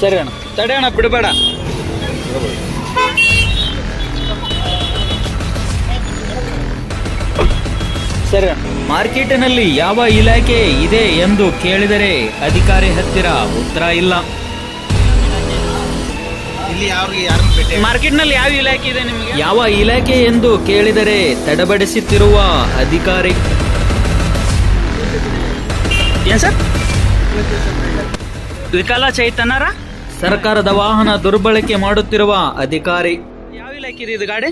ಸರಿ ಅಣ್ಣ. ತಡೆ ಅಣ್ಣ ಬಿಡಬೇಡ. ಸರಿ ಮಾರ್ಕೆಟಿನಲ್ಲಿ ಯಾವ ಇಲಾಖೆ ಇದೆ ಎಂದು ಕೇಳಿದರೆ ಅಧಿಕಾರಿ ಹತ್ತಿರ ಉತ್ತರ ಇಲ್ಲ. ಮಾರ್ಕೆಟ್ನಲ್ಲಿ ಯಾವ ಇಲಾಖೆ ಇದೆ ನಿಮಗೆ? ಯಾವ ಇಲಾಖೆ ಎಂದು ಕೇಳಿದರೆ ತಡಬಡಿಸುತ್ತಿರುವ ಅಧಿಕಾರಿ. ಏನ್ ಸರ್? ವಿಕಲ ಚೈತನ್ಯರ? ಸರ್ಕಾರದ ವಾಹನ ದುರ್ಬಳಕೆ ಮಾಡುತ್ತಿರುವ ಅಧಿಕಾರಿ. ಯಾವ ಇಲಾಖೆ ಇದೆ ಗಾಡಿ?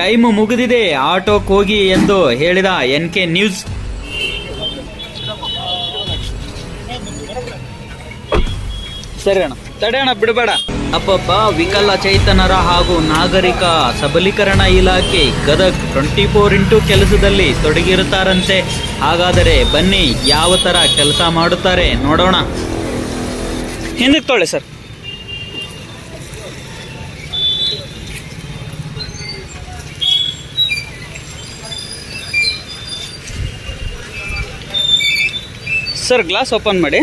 ಟೈಮ್ ಮುಗಿದಿದೆ ಆಟೋಕ್ ಹೋಗಿ ಎಂದು ಹೇಳಿದ ಎನ್ ಕೆ ನ್ಯೂಸ್. ಸರಿ ಅಣ್ಣ. ತಡೆ ಅಣ್ಣ ಬಿಡಬೇಡ. ಅಪ್ಪಪ್ಪ ವಿಕಲ ಚೈತನ್ಯರ ಹಾಗೂ ನಾಗರಿಕ ಸಬಲೀಕರಣ ಇಲಾಖೆ ಗದಗ್ ಟ್ವೆಂಟಿ ಫೋರ್ ಇಂಟು ಕೆಲಸದಲ್ಲಿ ತೊಡಗಿರುತ್ತಾರಂತೆ. ಹಾಗಾದರೆ ಬನ್ನಿ ಯಾವ ಥರ ಕೆಲಸ ಮಾಡುತ್ತಾರೆ ನೋಡೋಣ. ಹಿಂದಕ್ಕೆ ತೊಳೆ ಸರ್. ಸರ್ ಗ್ಲಾಸ್ ಓಪನ್ ಮಾಡಿ.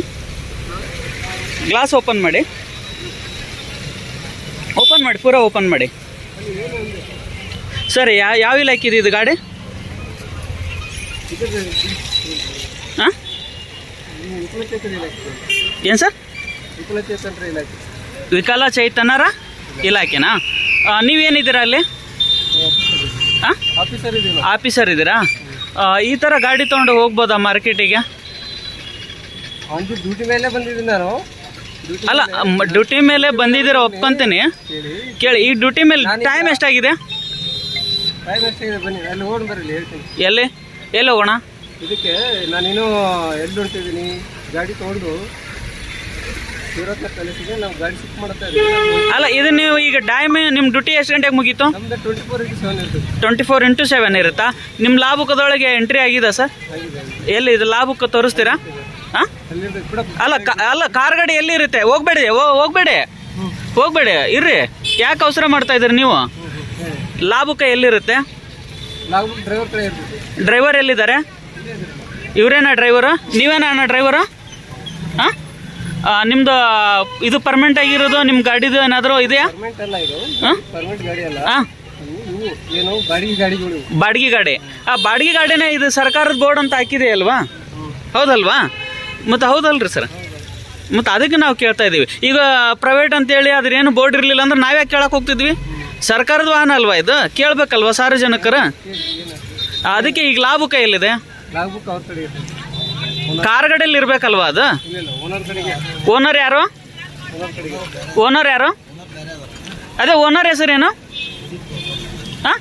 ಗ್ಲಾಸ್ ಓಪನ್ ಮಾಡಿ. ಓಪನ್ ಮಾಡಿ, ಪೂರ ಓಪನ್ ಮಾಡಿ. ಸರ್, ಯಾ, ಯಾವ ಇಲಾಖೆ ಇದೆ ಗಾಡಿ? ಹಾಂ ಏನು ಸರ್? ವಿಕಲ ಚೈತನ್ಯರ ಇಲಾಖೆನಾ? ನೀವೇನಿದ್ದೀರಾ ಅಲ್ಲಿ? ಹಾಂ ಆಫೀಸರ್ ಇದ್ದೀರಾ? ಈ ಥರ ಗಾಡಿ ತೊಗೊಂಡು ಹೋಗ್ಬೋದಾ ಮಾರ್ಕೆಟಿಗೆ? ಡ್ಯೂಟಿ ಮೇಲೆ ಬಂದಿದ್ದೀನಿ ನಾನು. ಅಲ್ಲ ಡ್ಯೂಟಿ ಮೇಲೆ ಬಂದಿದ್ದೀರಾ ಒಪ್ಕೊಂತೀನಿ. ಕೇಳಿ ಈ ಡ್ಯೂಟಿ ಮೇಲೆ ಟೈಮ್ ಎಷ್ಟಾಗಿದೆ? ಎಲ್ಲಿ? ಎಲ್ಲಿ ಹೋಗೋಣ? ಇದಕ್ಕೆ ನಾನಿನ್ನೂ ಎಲ್ಲಿ ಹೊಡ್ತಿದ್ದೀನಿ ಗಾಡಿ ತೊಗೊಂಡು ಅಲ್ಲ ಇದು ನೀವು ಈಗ ಟೈಮ್ ನಿಮ್ಮ ಡ್ಯೂಟಿ ಎಷ್ಟು ಗಂಟೆಗೆ ಮುಗೀತು? ಟ್ವೆಂಟಿ ಫೋರ್ ಇಂಟು ಸೆವೆನ್ ಇರುತ್ತಾ. ನಿಮ್ಮ ಲಾಭಕ್ಕದೊಳಗೆ ಎಂಟ್ರಿ ಆಗಿದೆ ಸರ್? ಎಲ್ಲಿ ಇದು ಲಾಭಕ್ಕೆ ತೋರಿಸ್ತೀರಾ? ಅಲ್ಲ ಅಲ್ಲ ಕಾರ್ ಗಾಡಿ ಎಲ್ಲಿ ಇರುತ್ತೆ ಹೋಗ್ಬೇಡಿ ಓ ಹೋಗ್ಬೇಡಿ. ಹೋಗ್ಬೇಡಿ ಇರ್ರಿ. ಯಾಕೆ ಅವಸರ ಮಾಡ್ತಾ ಇದ್ದೀರಿ ನೀವು? ಲಾಭಕ್ಕೆ ಎಲ್ಲಿರುತ್ತೆ? ಡ್ರೈವರ್ ಎಲ್ಲಿದ್ದಾರೆ? ಇವರೇನಾ ಡ್ರೈವರು? ನೀವೇನಾ ಅಣ್ಣ ಡ್ರೈವರು? ಹಾಂ ನಿಮ್ಮದು ಇದು ಪರ್ಮನೆಂಟ್ ಆಗಿರೋದು ನಿಮ್ಮ ಗಾಡಿದು ಏನಾದರೂ ಇದೆಯಾ? ಹಾಂ. ಬಾಡಿಗೆ ಗಾಡಿ. ಆ ಬಾಡಿಗೆ ಗಾಡಿನೇ ಇದು ಸರ್ಕಾರದ ಬೋರ್ಡ್ ಅಂತ ಹಾಕಿದೆ ಅಲ್ವಾ ಹೌದಲ್ವಾ? ಮತ್ತು ಹೌದಲ್ರಿ ಸರ್? ಮತ್ತು ಅದಕ್ಕೆ ನಾವು ಕೇಳ್ತಾ ಇದ್ದೀವಿ. ಈಗ ಪ್ರೈವೇಟ್ ಅಂತೇಳಿ ಅದ್ರೇನು ಬೋರ್ಡ್ ಇರಲಿಲ್ಲ ಅಂದ್ರೆ ನಾವ್ಯಾಕೆ ಕೇಳಕ್ಕೆ ಹೋಗ್ತಿದ್ವಿ? ಸರ್ಕಾರದ ವಾಹನ ಅಲ್ವಾ ಇದು? ಕೇಳಬೇಕಲ್ವಾ ಸಾರ್ವಜನಿಕರ? ಅದಕ್ಕೆ ಈಗ ಲಾಭ ಎಲ್ಲಿದೆ? ಕಾರ್ಗಡೆಯಲ್ಲಿ ಇರಬೇಕಲ್ವಾ ಅದು? ಓನರ್ ಯಾರು? ಓನರ್ ಓನರ್ ಯಾರು? ಅದೇ ಓನರ್ ಹೆಸರೇನು? ಹಾಂ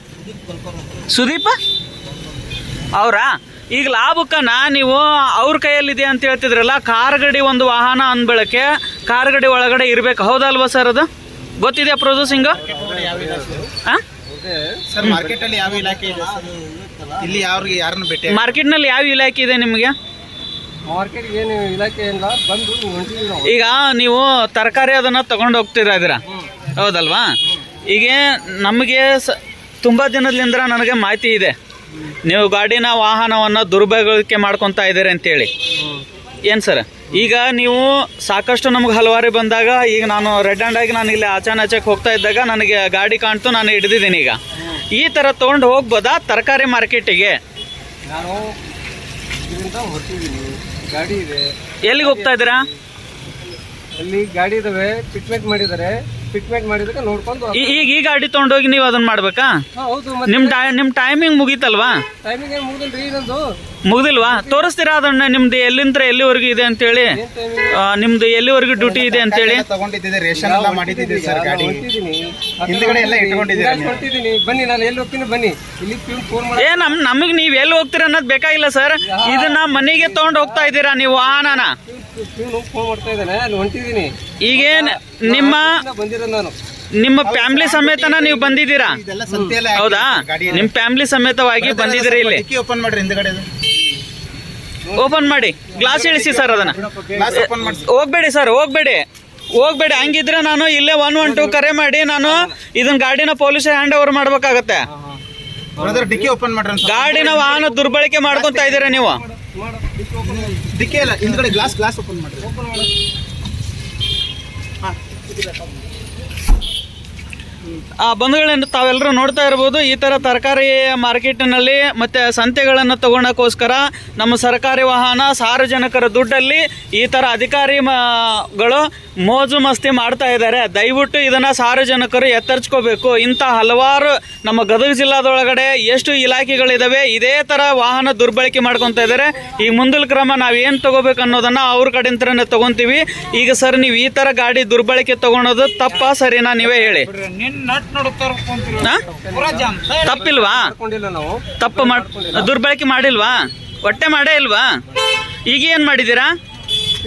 ಸುದೀಪ? ಅವರಾ? ಈಗ ಲಾಭಕ್ಕನ ನೀವು ಅವ್ರ ಕೈಯಲ್ಲಿದೆ ಅಂತ ಹೇಳ್ತಿದ್ರಲ್ಲ ಕಾರ್ಗಡಿ ಒಂದು ವಾಹನ ಅಂದ್ಬಳಕೆ ಕಾರ್ಗಡಿ ಒಳಗಡೆ ಇರ್ಬೇಕು. ಹೌದಲ್ವಾ ಸರ್ ಅದು? ಗೊತ್ತಿದೆಯಾ ಪ್ರೊಸೆಸಿಂಗ್ ಹಾಂ ಓಕೆ ಸರ್? ಮಾರ್ಕೆಟ್ನಲ್ಲಿ ಯಾವ ಇಲಾಖೆ ಇದೆ ಸರ್? ಇಲ್ಲಿ ಯಾರಿಗೆ ಯಾರನ್ನ ಭೇಟಿ ಮಾರ್ಕೆಟ್ನಲ್ಲಿ ಯಾವ ಇಲಾಖೆ ಇದೆ ನಿಮಗೆ? ಈಗ ನೀವು ತರಕಾರಿ ಅದನ್ನ ತಗೊಂಡು ಹೋಗ್ತಿರಾ ಇದೀರಾ? ಹೌದಲ್ವಾ? ಈಗ ನಮಗೆ ತುಂಬ ದಿನದಿಂದ ನನಗೆ ಮಾಹಿತಿ ಇದೆ. ನೀವು ಗಾಡಿನ ವಾಹನವನ್ನು ದುರ್ಬಳಕೆ ಮಾಡ್ಕೊತಾ ಇದ್ದೀರಿ ಅಂತೇಳಿ. ಏನು ಸರ್? ಈಗ ನೀವು ಸಾಕಷ್ಟು ನಮ್ಗೆ ಹಲವಾರು ಬಂದಾಗ ಈಗ ನಾನು ರೆಡ್ ಹ್ಯಾಂಡ್ ಆಗಿ ನಾನು ಇಲ್ಲಿ ಆಚಾನಾಚಕ್ಕೆ ಹೋಗ್ತಾ ಇದ್ದಾಗ ನನಗೆ ಗಾಡಿ ಕಾಣ್ತು ನಾನು ಹಿಡಿದಿದ್ದೀನಿ ಈಗ. ಈ ಥರ ತೊಗೊಂಡು ಹೋಗ್ಬೋದಾ ತರಕಾರಿ ಮಾರ್ಕೆಟಿಗೆ? ನಾನು ಗಾಡಿ ಇದೆ. ಎಲ್ಲಿಗೆ ಹೋಗ್ತಾ ಇದ್ದೀರಾ? ಅಲ್ಲಿ ಗಾಡಿ ಇದಾವೆ ಫಿಟ್ಮೆಂಟ್ ಮಾಡಿದ್ದಾರೆ. ಫಿಟ್ಮೆಂಟ್ ಮಾಡಿದಾಗ ನೋಡ್ಕೊಂಡು ಈಗ ಈ ಗಾಡಿ ತೊಗೊಂಡೋಗಿ ನೀವು ಅದನ್ನ ಮಾಡ್ಬೇಕಾ? ಹಾ, ಹೌದು ಮತ್ತೆ ಟೈ ನಿಮ್ಮ ಟೈಮಿಂಗ್ ಮುಗೀತಲ್ವಾ? ಟೈಮಿಂಗ್ ಏನು ಮುಗಿದಿಲ್ರಿ ನಂದು? ಮುಗ್ದಿಲ್ವಾ? ತೋರಿಸ್ತೀರಾ ಅದನ್ನ? ನಿಮ್ದು ಎಲ್ಲಿಂದ ಎಲ್ಲಿವರೆಗೂ ಇದೆ ಅಂತೇಳಿ? ಹೇಳಿ ಟೈಮಿಂಗ್ ಆ, ನಿಮ್ದು ಎಲ್ಲಿವರೆಗೂ ಡ್ಯೂಟಿ ಇದೆ ಅಂತೇಳಿ? ತಗೊಂಡಿದ್ದೆ ರೇಷನ್ ಎಲ್ಲ ಮಾಡಿದ್ದಿದೆ ಸರ್ ಗಾಡಿ. ಹೊಂಟಿದ್ದೀನಿ ಹಿಂದ್ಗಡೆ ಎಲ್ಲ ಇಟ್ಕೊಂಡಿದ್ದೀನಿ ಬನ್ನಿ ನಾನು ಎಲ್ಲಿ ಹೋಗ್ತೀನಿ ಬನ್ನಿ. ಇಲ್ಲಿ ಫೋನ್ ಮಾಡಿ ಏ ನಮ್ ನಮಗೆ ನೀವು ಎಲ್ಲಿ ಹೋಗ್ತೀರಾ ಅನ್ನೋದು ಬೇಕಾಗಿಲ್ಲ ಸರ್. ಇದನ್ನ ಮನೆಗೆ ತೊಗೊಂಡು ಹೋಗ್ತಾ ಇದ್ದೀರಾ ನೀವು ವಾಹನನ ಪ್ಯೂನ್ ಫೋನ್ ಮಾಡ್ತಾ ಇದ್ದಾನೆ ಅಲ್ಲಿ ಹೊಂಟಿದ್ದೀನಿ. ಈಗೇನ್ ನಿಮ್ಮ ಬಂದಿರೋದು ನಾನು. ನಿಮ್ಮ ಫ್ಯಾಮಿಲಿ ಸಮೇತನ ನೀವು ಬಂದಿದ್ದೀರಾ? ಹೌದಾ? ನಿಮ್ಮ ಫ್ಯಾಮಿಲಿ ಸಮೇತವಾಗಿ ಬಂದಿದ್ದೀರಾ ಇಲ್ಲಿ. ಓಪನ್ ಮಾಡ್ರಿ ಹಿಂದ್ಗಡೆ ಓಪನ್ ಮಾಡಿ. ಗ್ಲಾಸ್ ಇಳಿಸಿ ಸರ್ ಅದನ್ನ. ಗ್ಲಾಸ್ ಓಪನ್ ಮಾಡಿ ಹೋಗ್ಬೇಡಿ ಸರ್ ಹೋಗ್ಬೇಡಿ. ಹೋಗ್ಬೇಡಿ ಹಂಗಿದ್ರೆ ನಾನು ಇಲ್ಲೇ ಒನ್ ಒನ್ ಟು ಕರೆ ಮಾಡಿ ನಾನು ಇದನ್ನ ಗಾಡಿನ ಪೊಲೀಸ್ ಹ್ಯಾಂಡ್ ಓವರ್ ಮಾಡ್ಬೇಕಾಗತ್ತೆ. ಬ್ರದರ್ ಡಿಕ್ಕಿ ಓಪನ್ ಮಾಡ್ರಿ ಗಾಡಿನ ವಾಹನ ದುರ್ಬಳಕೆ ಮಾಡ್ಕೊಂತ ಇದೀರ ನೀವು? ಡಿಕ್ಕೇ ಇಲ್ಲ ಹಿಂದ್ಗಡೆ ಗ್ಲಾಸ್ ಗ್ಲಾಸ್ ಓಪನ್ ಮಾಡ್ರಿ. ಆ ಬಂಧುಗಳನ್ನು ತಾವೆಲ್ಲರೂ ನೋಡ್ತಾ ಇರ್ಬೋದು. ಈ ಥರ ತರಕಾರಿ ಮಾರ್ಕೆಟ್ನಲ್ಲಿ ಮತ್ತು ಸಂತೆಗಳನ್ನು ತಗೊಳ್ಳೋಕ್ಕೋಸ್ಕರ ನಮ್ಮ ಸರ್ಕಾರಿ ವಾಹನ ಸಾರ್ವಜನಿಕರ ದುಡ್ಡಲ್ಲಿ ಈ ಥರ ಅಧಿಕಾರಿ ಮಗಳು ಮೋಜು ಮಸ್ತಿ ಮಾಡ್ತಾ ಇದ್ದಾರೆ. ದಯವಿಟ್ಟು ಇದನ್ನು ಸಾರ್ವಜನಿಕರು ಎತ್ತರಿಸ್ಕೋಬೇಕು ಇಂಥ ಹಲವಾರು ನಮ್ಮ ಗದಗ ಜಿಲ್ಲಾದೊಳಗಡೆ ಎಷ್ಟು ಇಲಾಖೆಗಳಿದ್ದಾವೆ ಇದೇ ಥರ ವಾಹನ ದುರ್ಬಳಕೆ ಮಾಡ್ಕೊತಾ ಇದ್ದಾರೆ. ಈ ಮುಂದಿನ ಕ್ರಮ ನಾವು ಏನು ತಗೋಬೇಕು ಅನ್ನೋದನ್ನು ಅವ್ರ ಕಡೆಯಿಂದ ತಗೊಂತೀವಿ. ಈಗ ಸರ್, ನೀವು ಈ ಥರ ಗಾಡಿ ದುರ್ಬಳಕೆ ತೊಗೊಳೋದು ತಪ್ಪಾ, ಸರಿನಾ ನೀವೇ ಹೇಳಿ? ತಪ್ಪಿಲ್ವಾ? ತಪ್ಪು ಮಾಡ್ ದುರ್ಬಳಕೆ ಮಾಡಿಲ್ವಾ? ಹೊಟ್ಟೆ ಮಾಡೇ ಇಲ್ವಾ? ಈಗ ಏನ್ ಮಾಡಿದೀರಾ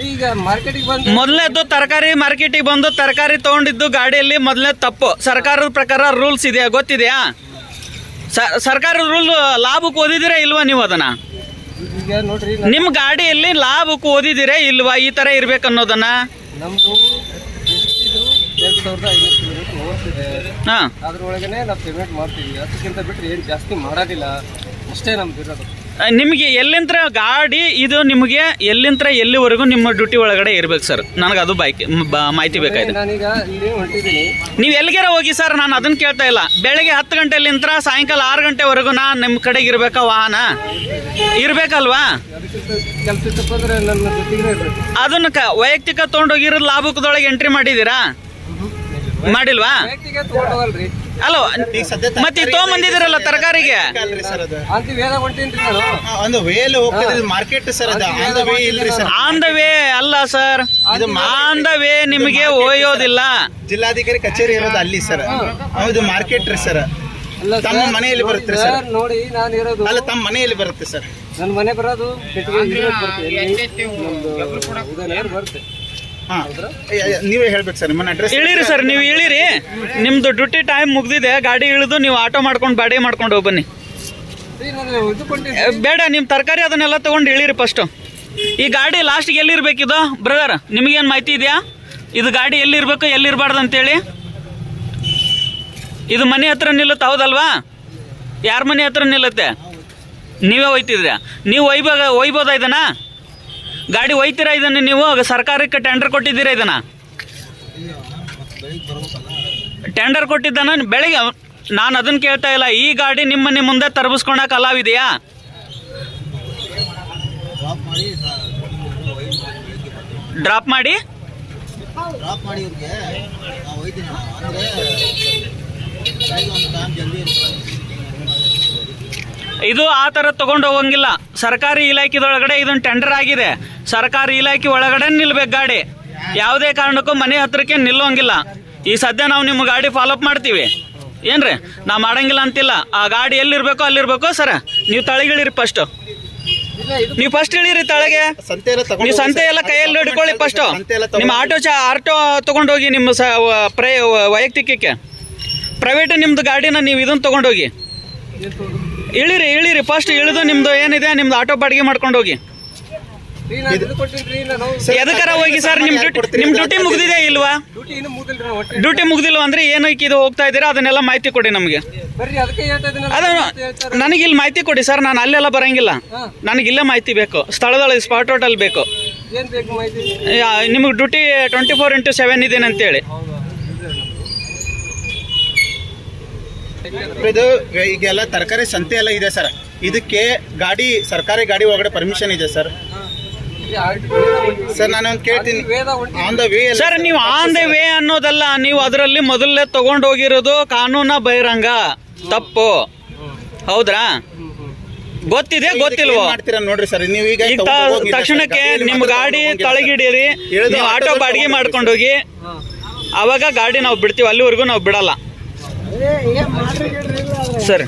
ಈಗ ಮಾರ್ಕೆಟಿಗೆ ಬಂದು ಮೊದಲನೇದು ತರಕಾರಿ ಮಾರ್ಕೆಟಿಗೆ ಬಂದು ತರಕಾರಿ ತಗೊಂಡಿದ್ದು ಗಾಡಿಯಲ್ಲಿ ಮೊದಲನೇ ತಪ್ಪು. ಸರ್ಕಾರದ ಪ್ರಕಾರ ರೂಲ್ಸ್ ಇದೆಯಾ? ಗೊತ್ತಿದೆಯಾ? ಸರ್ಕಾರದ ರೂಲ್ ಲಾಭಕ್ಕೆ ಓದಿದಿರಾ ಇಲ್ವಾ ನೀವು ಅದನ್ನ? ನಿಮ್ಮ ಗಾಡಿಯಲ್ಲಿ ಲಾಭಕ್ಕೆ ಓದಿದಿರಾ ಇಲ್ವಾ? ಈ ತರ ಇರ್ಬೇಕು ಅನ್ನೋದನ್ನ ನಮ್ದು ಎಷ್ಟಿದ್ರು ಸಾವಿರದ ಐನೂರು ಕಿಲೋಮೀಟರ್ ಓಡ್ತಿದೆ ಹಾಂ. ಅದ್ರೊಳಗನೆ ನಾವು ಪೇಮೆಂಟ್ ಮಾಡ್ತೀವಿ. ಅದಕ್ಕಿಂತ ಬಿಟ್ಟರೆ ಏನು ಜಾಸ್ತಿ ಮಾಡೋದಿಲ್ಲ. ಅಷ್ಟೇ ನಮ್ದು ಇರೋದು. ನಿಮಗೆ ಎಲ್ಲಿಂತ್ರ ಗಾಡಿ ಇದು ನಿಮಗೆ ಎಲ್ಲಿಂತ್ರ ಎಲ್ಲಿವರೆಗೂ ನಿಮ್ಮ ಡ್ಯೂಟಿ ಒಳಗಡೆ ಇರ್ಬೇಕು ಸರ್? ನನಗೆ ಅದು ಬೈಕ್ ಮಾಹಿತಿ ಬೇಕಾಯ್ತು ನಾನೀಗ ಇಲ್ಲಿ ಹೊಂಟಿದ್ದೀನಿ. ನೀವು ಎಲ್ಲಿಗಾರ ಹೋಗಿ ಸರ್? ನಾನು ಅದನ್ನ ಕೇಳ್ತಾ ಇಲ್ಲ. ಬೆಳಗ್ಗೆ ಹತ್ತು ಗಂಟೆಲಿಂತ್ರ ಸಾಯಂಕಾಲ ಆರು ಗಂಟೆವರೆಗೂ ನಾ ನಿಮ್ಮ ಕಡೆಗೆ ಇರಬೇಕಾ ವಾಹನ? ಇರ್ಬೇಕಲ್ವಾ? ಅದಕ್ಕಿಂತ ಕೆಲಸ ಇತ್ತಪ್ಪ ಅಂದ್ರೆ ನನ್ನ ಜೊತೆಗೆ ಇರಬೇಕು. ಅದನ್ನ ಕ ವೈಯಕ್ತಿಕ ತೊಗೊಂಡೋಗಿರೋದು ಲಾಭಕದೊಳಗೆ ಎಂಟ್ರಿ ಮಾಡಿದ್ದೀರಾ? ಮಾಡಿಲ್ವಾ? ಅಲೋ ಮತ್ತೆ ಈ ತೊಗೊಂಬಂದಿದ್ದೀರಲ್ಲ ತರಕಾರಿಗೆ? ಮಾರ್ಕೆಟ್ ಸರ್ ಅದು. ಆನ್ ದ ವೇ ಇಲ್ರಿ ಸರ್. ಆನ್ ದ ವೇ ಅಲ್ಲ ಸರ್. ಆನ್ ದ ವೇ ನಿಮಗೆ ಒಯ್ಯೋದಿಲ್ಲ. ಜಿಲ್ಲಾಧಿಕಾರಿ ಕಚೇರಿ ಇರೋದು ಅಲ್ಲಿ ಸರ್. ಹೌದು ಮಾರ್ಕೆಟ್ ರೀ ಸರ್. ತಮ್ಮ ಮನೆಯಲ್ಲಿ ಬರುತ್ತೆ ಸರ್. ನೋಡಿ ನಾನು ಇರೋದು ಅಲ್ಲ ತಮ್ಮ ಮನೆಯಲ್ಲಿ ಬರುತ್ತೆ ಸರ್. ನನ್ನ ಮನೆ ಬರೋದು ಬರುತ್ತೆ. ಹಾ. ನೀವೇ ಹೇಳ್ಬೇಕು ಸರ್ ಅಡ್ರೆಸ್ ಇಳಿರಿ ಸರ್ ನೀವು ಇಳಿರಿ. ನಿಮ್ದು ಡ್ಯೂಟಿ ಟೈಮ್ ಮುಗ್ದಿದೆ ಗಾಡಿ ಇಳಿದು ನೀವು ಆಟೋ ಮಾಡ್ಕೊಂಡು ಬಾಡಿ ಮಾಡ್ಕೊಂಡು ಹೋಗಿ ಬನ್ನಿ. ಈಗ ನಾನು ಇದು ಕೊಂಡಿ ಏ, ಬೇಡ ನಿಮ್ಮ ತರಕಾರಿ ಅದನ್ನೆಲ್ಲ ತಗೊಂಡು ಇಳಿರಿ ಫಸ್ಟ್ ಈ ಗಾಡಿ ಲಾಸ್ಟ್ಗೆ ಇದು? ಬ್ರದರ್ ನಿಮಗೇನು ಮಾಹಿತಿ ಇದೆಯಾ? ಇದು ಗಾಡಿ ಎಲ್ಲಿರ್ಬೇಕು ಎಲ್ಲಿರಬಾರ್ದು ಅಂತೇಳಿ? ಇದು ಮನೆ ಹತ್ರ ನಿಲ್ಲುತ್ತೆ ಹೌದಲ್ವಾ? ಯಾರ ಮನೆ ಹತ್ರ ನಿಲ್ಲುತ್ತೆ? ನೀವೇ ಒಯ್ತಿದ್ರಾ? ನೀವು ಒಯ್ಬೋದ ಒಯ್ಬೋದಾ ಇದನ್ನ? ಗಾಡಿ ಒಯ್ತೀರಾ ಇದನ್ನ ನೀವು? ಸರ್ಕಾರಕ್ಕೆ ಟೆಂಡರ್ ಕೊಟ್ಟಿದ್ದೀರಾ ಇದನ್ನ? ಟೆಂಡರ್ ಕೊಟ್ಟಿದ್ದಾನ ಬೆಳಗ್ಗೆ ನಾನು ಅದನ್ನ ಕೇಳ್ತಾ ಇಲ್ಲ. ಈ ಗಾಡಿ ನಿಮ್ಮ ಮುಂದೆ ತರಬಿಸ್ಕೊಳಕ್ ಅಲಾವಿದೆಯಾ ಡ್ರಾಪ್ ಮಾಡಿ? ಡ್ರಾಪ್ ಮಾಡಿ ಇವ್ರಿಗೆ ನಾವು ಹೋಯ್ತೀನಿ ಅಂದರೆ ಒಂದು ಟೈಮ್ ಜಲ್ದಿ ಇದು ಆ ಥರ ತಗೊಂಡು ಹೋಗಂಗಿಲ್ಲ. ಸರ್ಕಾರಿ ಇಲಾಖೆದೊಳಗಡೆ ಇದೊಂದು ಟೆಂಡರ್ ಆಗಿದೆ. ಸರ್ಕಾರಿ ಇಲಾಖೆ ಒಳಗಡೆ ನಿಲ್ಬೇಕು ಗಾಡಿ. ಯಾವುದೇ ಕಾರಣಕ್ಕೂ ಮನೆ ಹತ್ರಕ್ಕೆ ನಿಲ್ಲೋಂಗಿಲ್ಲ. ಈ ಸದ್ಯ ನಾವು ನಿಮ್ಮ ಗಾಡಿ ಫಾಲೋಅಪ್ ಮಾಡ್ತೀವಿ. ಏನ್ರಿ? ನಾವು ಮಾಡಂಗಿಲ್ಲ ಅಂತಿಲ್ಲ. ಆ ಗಾಡಿ ಎಲ್ಲಿರಬೇಕು ಅಲ್ಲಿರ್ಬೇಕು ಸರ. ನೀವು ತಳಗಿಳಿರಿ ಫಸ್ಟ್ ನೀವು ಫಸ್ಟ್ ಇಳಿರಿ ತಳಗೆ. ನೀವು ಸಂತೆ ಎಲ್ಲ ಕೈಯಲ್ಲಿ ಹಿಡ್ಕೊಳ್ಳಿ ಫಸ್ಟ್ ನಿಮ್ಮ ಆಟೋ ಚಾ ಆಟೋ ತಗೊಂಡೋಗಿ ನಿಮ್ಮ ಪ್ರೈ ವೈಯಕ್ತಿಕಕ್ಕೆ. ಪ್ರೈವೇಟ್ ನಿಮ್ದು ಗಾಡಿನ ನೀವು ಇದನ್ನ ತಗೊಂಡೋಗಿ. ಏನ್ ತಗೊಂಡು? ಇಳಿರಿ ಇಳಿರಿ. ಫಸ್ಟ್ ಇಳಿದು ನಿಮ್ದು ಏನಿದೆ ನಿಮ್ದು ಆಟೋ ಬಾಡಿಗೆ ಮಾಡ್ಕೊಂಡು ಹೋಗಿ. ಎದಕ್ಕಾರ ಹೋಗಿ ಸರ್ ನಿಮ್ ಡ್ಯೂಟಿ ನಿಮ್ ಡ್ಯೂಟಿ ಮುಗ್ದಿದೆ ಇಲ್ವಾ? ಡ್ಯೂಟಿ ಮುಗ್ದಿಲ್ಲ ಅಂದ್ರೆ ಏನಕ್ಕೆ ಇದು ಹೋಗ್ತಾ ಇದ್ದೀರಾ? ಅದನ್ನೆಲ್ಲ ಮಾಹಿತಿ ಕೊಡಿ ನಮಗೆ. ಅದು ನನಗೆ ಇಲ್ಲಿ ಮಾಹಿತಿ ಕೊಡಿ ಸರ್ ನಾನು ಅಲ್ಲೆಲ್ಲ ಬರಂಗಿಲ್ಲ. ನನಗೆ ಇಲ್ಲೇ ಮಾಹಿತಿ ಬೇಕು. ಸ್ಥಳದೊಳಗೆ ಸ್ಪಾಟ್ ಔಟಲ್ಲಿ ಬೇಕು. ನಿಮ್ಗೆ ಬೇಕು ಮಾಹಿತಿ? ನಿಮಗೆ duty twenty four into seven ಇದೇನೆ ಅಂತೇಳಿ ಇದು ಈಗೆಲ್ಲ ತರಕಾರಿ ಸಂತೆ ಎಲ್ಲ ಇದೆ ಸರ್. ಇದಕ್ಕೆ ಗಾಡಿ ಸರ್ಕಾರಿ ಗಾಡಿ ಒಳಗಡೆ ಪರ್ಮಿಷನ್ ಇದೆ ಸರ್. ಸರ್ ನಾನು ಒಂದು ಕೇಳ್ತೀನಿ ಆನ್ ದ ವೇ ಸರ್ ನೀವು ಆನ್ ದ ವೇ ಅನ್ನೋದಲ್ಲ ನೀವು ಅದರಲ್ಲಿ ಮೊದಲೇ ತಗೊಂಡೋಗಿರೋದು ಕಾನೂನ ಬಹಿರಂಗ ತಪ್ಪು. ಹೌದ್ರಾ? ಗೊತ್ತಿದೆ ಗೊತ್ತಿಲ್ವಾ? ಮಾಡ್ತೀರಾ ನೋಡ್ರಿ ಸರ್. ನೀವು ಈಗ ತಕ್ಷಣಕ್ಕೆ ನಿಮ್ಮ ಗಾಡಿ ತಳಗಿಡಿರಿ ನೀವು ಆಟೋ ಬಾಡಿಗೆ ಮಾಡ್ಕೊಂಡೋಗಿ ಮಾಡ್ಕೊಂಡು ಹೋಗಿ ಹಾ ಅವಾಗ ಗಾಡಿ ನಾವು ಬಿಡ್ತೀವಿ ಅಲ್ಲಿವರೆಗೂ ನಾವು ಬಿಡಲ್ಲ. ಸರಿ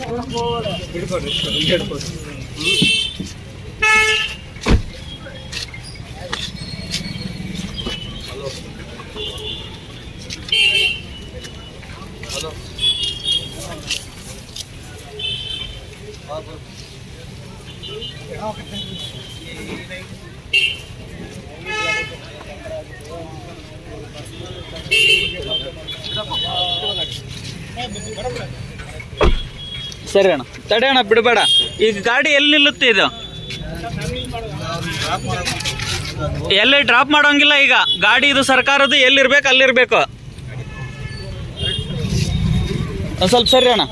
ಸರಿ ಅಣ್ಣ. ತಡೆ ಅಣ್ಣ, ಬಿಡಬೇಡ. ಈಗ ಗಾಡಿ ಎಲ್ಲಿ ನಿಲ್ಲುತ್ತೆ ಇದು? ಎಲ್ಲಿ ಡ್ರಾಪ್ ಮಾಡೋಂಗಿಲ್ಲ ಈಗ. ಗಾಡಿ ಇದು ಸರ್ಕಾರದ್ದು ಎಲ್ಲಿರ್ಬೇಕು ಅಲ್ಲಿರ್ಬೇಕು ಒಂದ್ ಸ್ವಲ್ಪ ಸರಿ ಅಣ್ಣ.